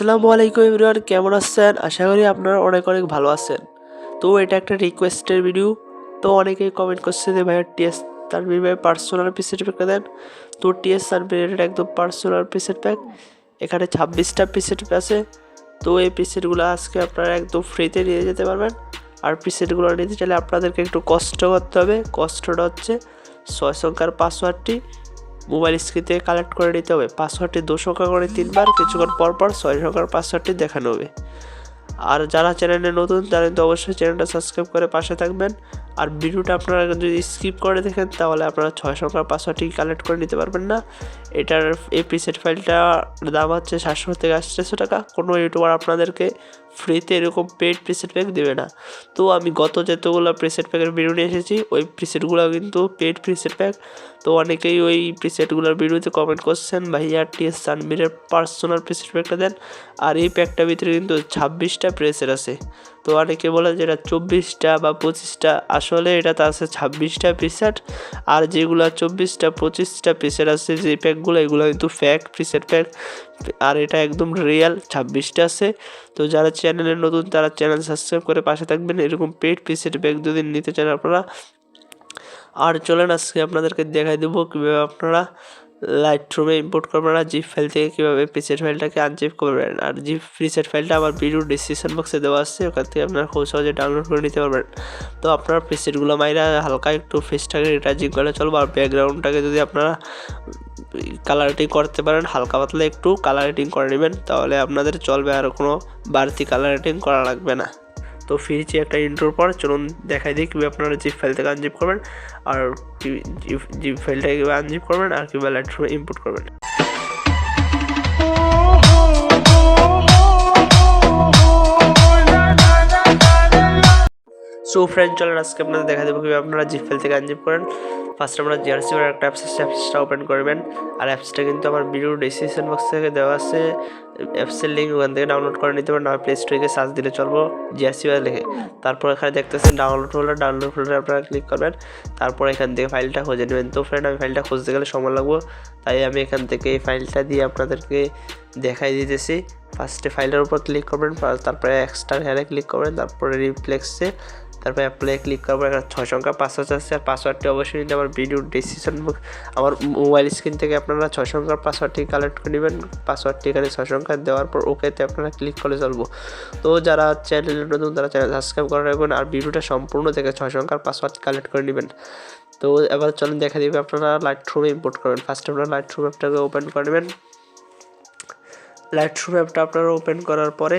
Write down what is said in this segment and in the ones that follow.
আসসালামু আলাইকুম এভরিওয়ান, কেমন আছেন? আশা করি আপনারা অনেক অনেক ভালো আছেন। তো এটা একটা রিকোয়েস্টের ভিডিও তো অনেকেই কমেন্ট করছে যে, ভাইয়া টিএস তানভীর ভাই পার্সোনাল পিসের প্যাক দেন। তো টিএস তানভীরের এটা একদম পার্সোনাল পিসের প্যাক এখানে ছাব্বিশটা পিসেট আছে। তো এই পিসেটগুলো আজকে আপনারা একদম ফ্রিতে নিয়ে যেতে পারবেন। আর পিসেটগুলো নিতে চাইলে আপনাদেরকে একটু কষ্ট করতে হবে। কষ্টটা হচ্ছে ছয় সংখ্যার পাসওয়ার্ডটি মোবাইল স্ক্রিন থেকে কালেক্ট করে নিতে হবে, পাসওয়ার্ডটি দু সংখ্যা করে তিনবার, কিছুক্ষণ পরপর পর ছয় সংখ্যার পাসওয়ার্ডটি দেখানো হবে। আর যারা চ্যানেলে নতুন, তারা কিন্তু অবশ্যই চ্যানেলটা সাবস্ক্রাইব করে পাশে থাকবেন। আর ভিডিওটা আপনারা যদি স্কিপ করে দেখেন, তাহলে আপনারা ছয় সংখ্যার পাসওয়ার্ডটি কালেক্ট করে নিতে পারবেন না। এটার এই প্রিসেট ফাইলটার দাম হচ্ছে সাতশো থেকে আটশো টাকা। কোনো ইউটিউবার আপনাদেরকে ফ্রিতে এরকম পেড প্রিসেট প্যাক দেবে না। তো আমি গত যতগুলো প্রিসেট প্যাকের ভিডিও নিয়ে এসেছি, ওই প্রিসেটগুলো কিন্তু পেড প্রিসেট প্যাক তো অনেকেই ওই প্রিসেটগুলোর ভিডিওতে কমেন্ট করছেন, ভাইয়া টিএস সানমিরের পার্সোনাল প্রিসেট প্যাকটা দেন। আর এই প্যাকটার ভিতরে কিন্তু ছাব্বিশটা প্রেসের আছে। তো অনেকে বলে যে এটা চব্বিশটা বা পঁচিশটা, আসলে এটাতে আছে ছাব্বিশটা প্রিসেট আর যেগুলো চব্বিশটা, পঁচিশটা প্রিসেট আছে, যে প্যাকগুলো এগুলো কিন্তু ফ্যাক প্রিসেট প্যাক আর এটা একদম রিয়েল ছাব্বিশটা আছে। তো যারা চ্যানেলে নতুন, তারা চ্যানেল সাবস্ক্রাইব করে পাশে থাকবেন। এরকম পেড প্রিসেট প্যাক যদি নিতে চান আপনারা। আর চলেন, আজকে আপনাদেরকে দেখাই দেবো কীভাবে আপনারা লাইট রুমে ইম্পোর্ট করবেন আর জিপ ফাইল থেকে কীভাবে প্রিসেট ফাইলটাকে আনজিপ করবেন আর জিপ প্রিসেট ফাইলটা আমার ভিডিও ডিসক্রিপশন বক্সে দেওয়া আছে, ওখান থেকে আপনারা খুব সহজে ডাউনলোড করে নিতে পারবেন। তো আপনারা প্রিসেটগুলো মাইরা হালকা একটু ফেসটাকে রিটাচিং করে চলবো, আর ব্যাকগ্রাউন্ডটাকে যদি আপনারা কালারিটিং করতে পারেন, হালকা পাতলা একটু কালারিটিং করে নেবেন, তাহলে আপনাদের চলবে আর কোনো বাড়তি কালারিটিং করা লাগবে না। তো ফিরছি একটা ইন্ট্রোর পর চলুন দেখাই দিই কীভাবে আপনারা জিপ ফাইল থেকে আনজিপ করবেন আর জিপ ফাইলটাকে কীভাবে আনজিপ করবেন আর কীভাবে লাইটরুমে ইম্পোর্ট করবেন। সো ফ্রেন্ড চলেন আজকে আপনাদের দেখা দেবো কীভাবে আপনারা জিপ ফাইল থেকে আনজিপ করেন। ফার্স্ট আমরা জিআরসি একটা অ্যাপস আছে অ্যাপসটা ওপেন করবেন। আর অ্যাপসটা কিন্তু আমার ভিডিও ডিসক্রিপশন বক্স থেকে দেওয়া আছে। অ্যাপসের লিঙ্ক ওখান থেকে ডাউনলোড করে নিতে পারেন প্লে স্টোরে সার্চ দিলে চলবো জিআরসি লিখে। তারপর এখানে দেখতেছেন ডাউনলোড ফোল্ডার ডাউনলোড ফোল্ডার আপনারা ক্লিক করবেন। তারপর এখান থেকে ফাইলটা খুঁজে নেবেন। তো ফ্রেন্ড আমি ফাইলটা খুঁজতে গেলে সময় লাগবো। তাই আমি এখান থেকে এই ফাইলটা দিয়ে আপনাদেরকে দেখাই দিতেছি। ফার্স্টে ফাইলের উপর ক্লিক করবেন, তারপরে এক্সট্রা হেয়ারে ক্লিক করবেন, তারপরে রিফ্লেক্সে তারপরে অ্যাপ্লাই ক্লিক করব একটা ছয় সংখ্যা পাসওয়ার্ড আছে, আর পাসওয়ার্ডটি অবশ্যই আমার ভিডিও ডিসিশন আমার মোবাইল স্ক্রিন থেকে আপনারা ছয় সংখ্যার পাসওয়ার্ডটি কালেক্ট করে নেবেন। পাসওয়ার্ডটি এখানে ছয় সংখ্যা দেওয়ার পর ওকেতে আপনারা ক্লিক করে চলবো তো যারা চ্যানেল নতুন, তারা চ্যানেল সাবস্ক্রাইব করে রাখবেন, আর ভিডিওটা সম্পূর্ণ থেকে ছয় সংখ্যার পাসওয়ার্ড কালেক্ট করে নেবেন। তো এবার চলেন দেখা দিবে আপনারা লাইট রুমে ইম্পোর্ট করবেন। ফার্স্ট আপনারা লাইট রুম অ্যাপটাকে ওপেন করে নেবেন। লাইট রুম অ্যাপটা আপনারা ওপেন করার পরে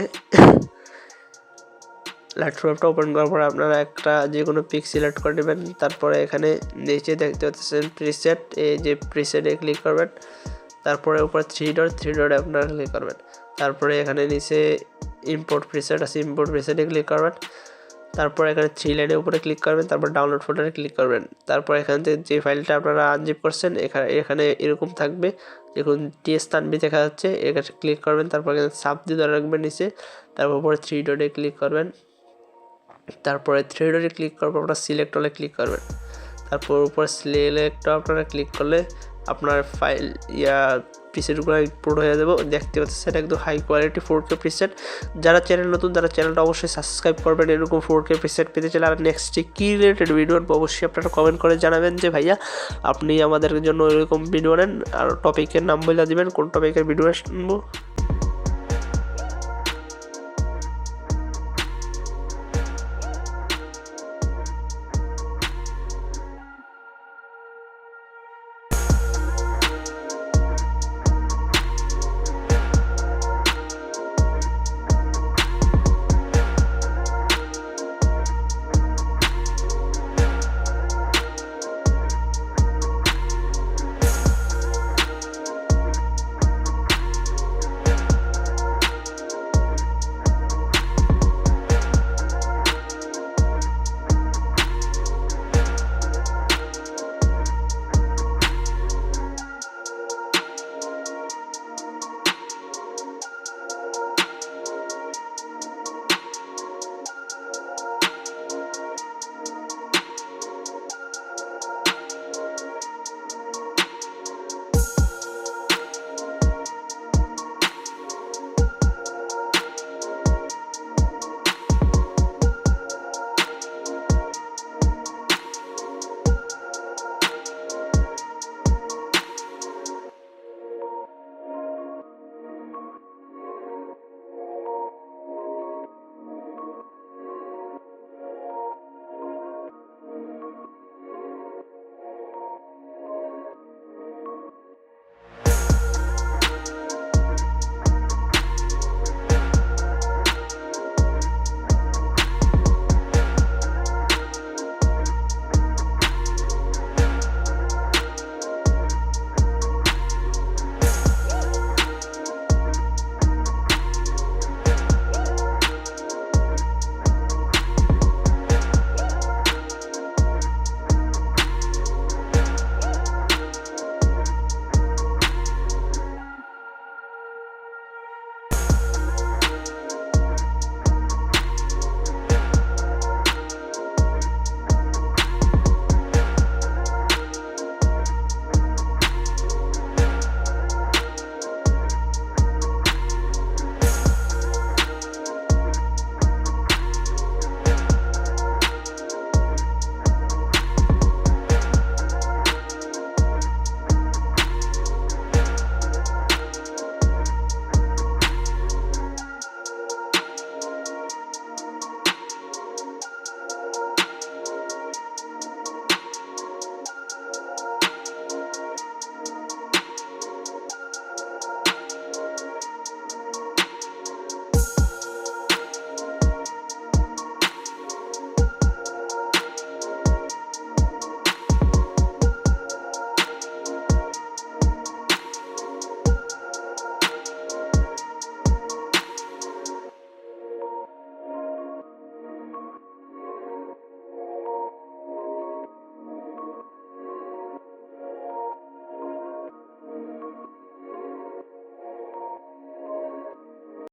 অ্যাপটা ওপেন করার পর আপনারা একটা যে কোনো পিক সিলেক্ট করে নেবেন। তারপরে এখানে নিচে দেখতে পাচ্ছেন প্রিসেট এই যে প্রিসেটে ক্লিক করবেন। তারপরে উপরে থ্রি ডট থ্রি ডট আপনারা ক্লিক করবেন। তারপরে এখানে নিচে ইম্পোর্ট প্রিসেট আছে ইম্পোর্ট প্রিসেটে ক্লিক করবেন। তারপর এখানে থ্রি লাইনের উপরে ক্লিক করবেন, তারপর ডাউনলোড ফোল্ডারে ক্লিক করবেন। তারপর এখান থেকে যে ফাইলটা আপনারা আনজিপ করছেন এখানে এখানে এরকম থাকবে। দেখুন টিএস তানবি দেখা যাচ্ছে, এখানে ক্লিক করবেন, তারপর এখানে সাব দিয়ে ধরে রাখবেন নিচে। তারপর উপরে থ্রি ডটে ক্লিক করবেন। তারপরে থ্রি ক্লিক করার পর আপনারা সিলেক্ট হলে ক্লিক করবেন। তারপর উপরে সিলেক্ট আপনারা ক্লিক করলে আপনার ফাইল, ইয়া প্রিসেটগুলো ইম্পোর্ট হয়ে যাবে। দেখতে পাচ্ছেন একদম high quality four K preset যারা চ্যানেল নতুন, তারা চ্যানেলটা অবশ্যই সাবস্ক্রাইব করবেন। এরকম ফোর কে প্রিসেট পেতে চাইলে আর নেক্সট নেক্সটে কী রিলেটেড ভিডিও অবশ্যই আপনারা কমেন্ট করে জানাবেন যে, ভাইয়া, আপনি আমাদের জন্য এরকম ভিডিও নেন আর টপিকের নাম বলে দিবেন, কোন টপিকের ভিডিও শুনব